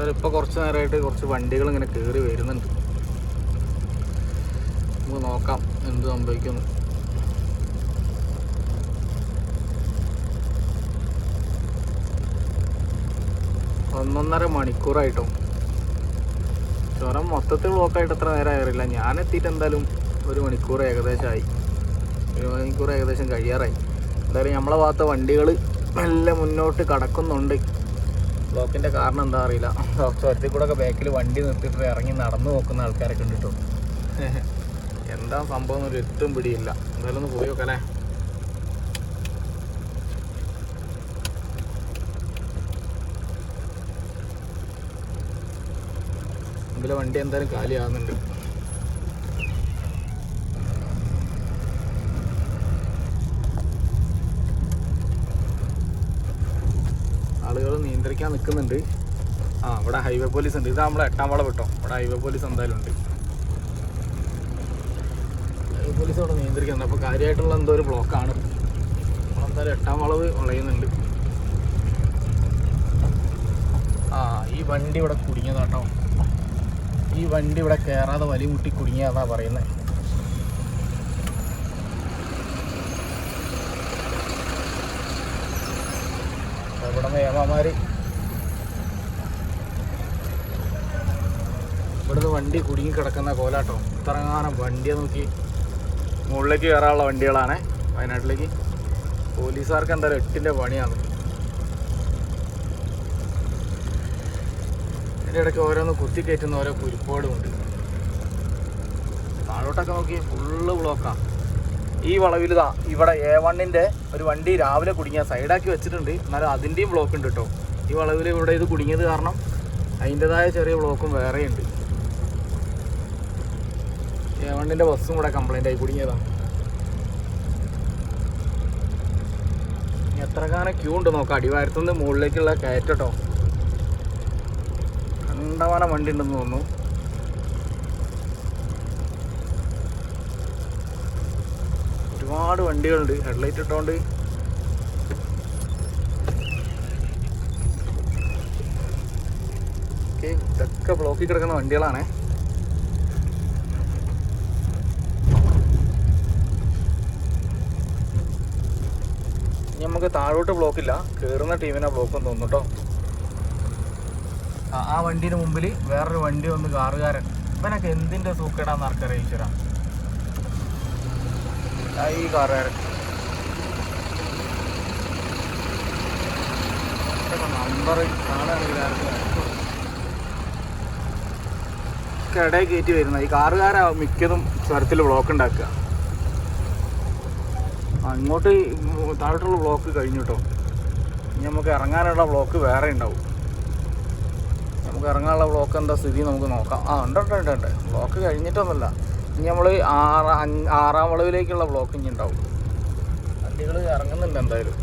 എന്തായാലും ഇപ്പോൾ കുറച്ച് നേരമായിട്ട് കുറച്ച് വണ്ടികൾ ഇങ്ങനെ കയറി വരുന്നുണ്ട്. നമുക്ക് നോക്കാം എന്ത് സംഭവിക്കുന്നു. ഒന്നൊന്നര മണിക്കൂറായിട്ടോ. ചുരം മൊത്തത്തിൽ ബ്ലോക്കായിട്ട് എത്ര നേരം കയറില്ല ഞാൻ എത്തിയിട്ട് എന്തായാലും ഒരു മണിക്കൂർ ഏകദേശമായി ഒരു മണിക്കൂർ ഏകദേശം കഴിയാറായി. എന്തായാലും നമ്മളെ ഭാഗത്തെ വണ്ടികൾ മെല്ലെ മുന്നോട്ട് കടക്കുന്നുണ്ട്. ബ്ലോക്കിന്റെ കാരണം എന്താ അറിയില്ല. ചുരത്തിൽ കൂടെ ഒക്കെ ബാക്കിൽ വണ്ടി നിർത്തിയിട്ട് ഇറങ്ങി നടന്നു നോക്കുന്ന ആൾക്കാരൊക്കെ ഉണ്ട് എന്താ സംഭവം ഒരു എത്തും പിടിയില്ല. എന്തായാലും ഒന്ന് പോയി നോക്കല്ലേ മുമ്പിലെ വണ്ടി എന്തായാലും കാലിയാകുന്നുണ്ട്. നിയന്ത്രിക്കാൻ നിൽക്കുന്നുണ്ട്. ആ ഇവിടെ ഹൈവേ പോലീസ് ഉണ്ട്. ഇത് നമ്മളെ എട്ടാം വളവ് വിട്ടോ. ഇവിടെ ഹൈവേ പോലീസ് എന്തായാലും ഉണ്ട്. ഹൈവേ പോലീസ് അവിടെ നിയന്ത്രിക്കുന്നുണ്ട്. അപ്പോൾ കാര്യമായിട്ടുള്ള എന്തോ ഒരു ബ്ലോക്കാണ് നമ്മളെന്തായാലും എട്ടാം വളവ് വളയുന്നുണ്ട്. ആ ഈ വണ്ടി ഇവിടെ കുടുങ്ങിയതാട്ടോ ഈ വണ്ടി ഇവിടെ കയറാതെ വലി മുട്ടി കുടുങ്ങിയതാ പറയുന്നത് ഇവിടെ നിന്ന് വണ്ടി കുടുങ്ങി കിടക്കുന്ന കോലാട്ടോ. ഇത്രങ്ങാനം വണ്ടിയെ നോക്കി മുകളിലേക്ക് കയറാനുള്ള വണ്ടികളാണ് വയനാട്ടിലേക്ക്. പോലീസുകാർക്ക് എന്തായാലും എട്ടിന്റെ പണിയാണ്. അതിന്റെ ഇടയ്ക്ക് ഓരോന്ന് കുത്തി കയറ്റുന്ന ഓരോ കുരുപ്പോടും ഉണ്ട് താഴോട്ടൊക്കെ നോക്കി ഫുള്ള് ബ്ലോക്കാണ് ഈ വളവിൽ ഇതാ ഇവിടെ എ വണ്ണിന്റെ ഒരു വണ്ടി രാവിലെ കുടുങ്ങിയ. സൈഡാക്കി വെച്ചിട്ടുണ്ട്. എന്നാലും അതിന്റെയും ബ്ലോക്ക് ഉണ്ട് കേട്ടോ. ഈ വളവിൽ ഇവിടെ ഇത് കുടുങ്ങിയത് കാരണം അതിന്റെതായ ചെറിയ ബ്ലോക്കും വേറെയുണ്ട്. എ ബസ്സും കൂടെ കംപ്ലൈന്റ് ആയി കുടുങ്ങിയതാണ് എത്ര കാലം ക്യൂ ഉണ്ട് നോക്കാം അടിവാരത്തുനിന്ന് മുകളിലേക്കുള്ള കയറ്റട്ടോ കണ്ടമാനം വണ്ടി ഉണ്ടെന്ന് തോന്നുന്നു. ഒരുപാട് വണ്ടികളുണ്ട് ഹെഡ്ലൈറ്റ് ഇട്ടോണ്ട്. ഇതൊക്കെ ബ്ലോക്കിൽ കിടക്കുന്ന വണ്ടികളാണേ. ഇനി നമുക്ക് താഴോട്ട് ബ്ലോക്കില്ല കയറുന്ന ടീമിനെ ബ്ലോക്ക് തോന്നുന്നു കേട്ടോ ആ- വണ്ടിന് മുമ്പിൽ വേറൊരു വണ്ടി വന്ന് കാറുകാരൻ. ഇവനൊക്കെ എന്തിന്റെ സൂക്കേടാന്ന് ആർക്കറിയാം ഈശ്വര ഈ കാറുകാരൻ. നമ്പർ കാണുകയാണെങ്കിൽ ഇടയിൽ കയറ്റി വരുന്ന ഈ കാറുകാരാ മിക്കതും സ്വരത്തിൽ ബ്ലോക്ക് ഉണ്ടാക്കുക. അങ്ങോട്ട് താഴോട്ടുള്ള ബ്ലോക്ക് കഴിഞ്ഞു കേട്ടോ ഇനി നമുക്ക് ഇറങ്ങാനുള്ള ബ്ലോക്ക് വേറെ ഉണ്ടാവും. നമുക്ക് ഇറങ്ങാനുള്ള ബ്ലോക്ക് എന്താ സ്ഥിതി നമുക്ക് നോക്കാം. ആ ഉണ്ട് ഉണ്ട് ഉണ്ട് ഉണ്ട്. ബ്ലോക്ക് കഴിഞ്ഞിട്ടൊന്നുമില്ല. ഇനി നമ്മൾ ആറ് ആറാം വളവിലേക്കുള്ള ബ്ലോക്ക് ഇനി ഉണ്ടാവും. വണ്ടികൾ ഇറങ്ങുന്നുണ്ട് എന്തായാലും.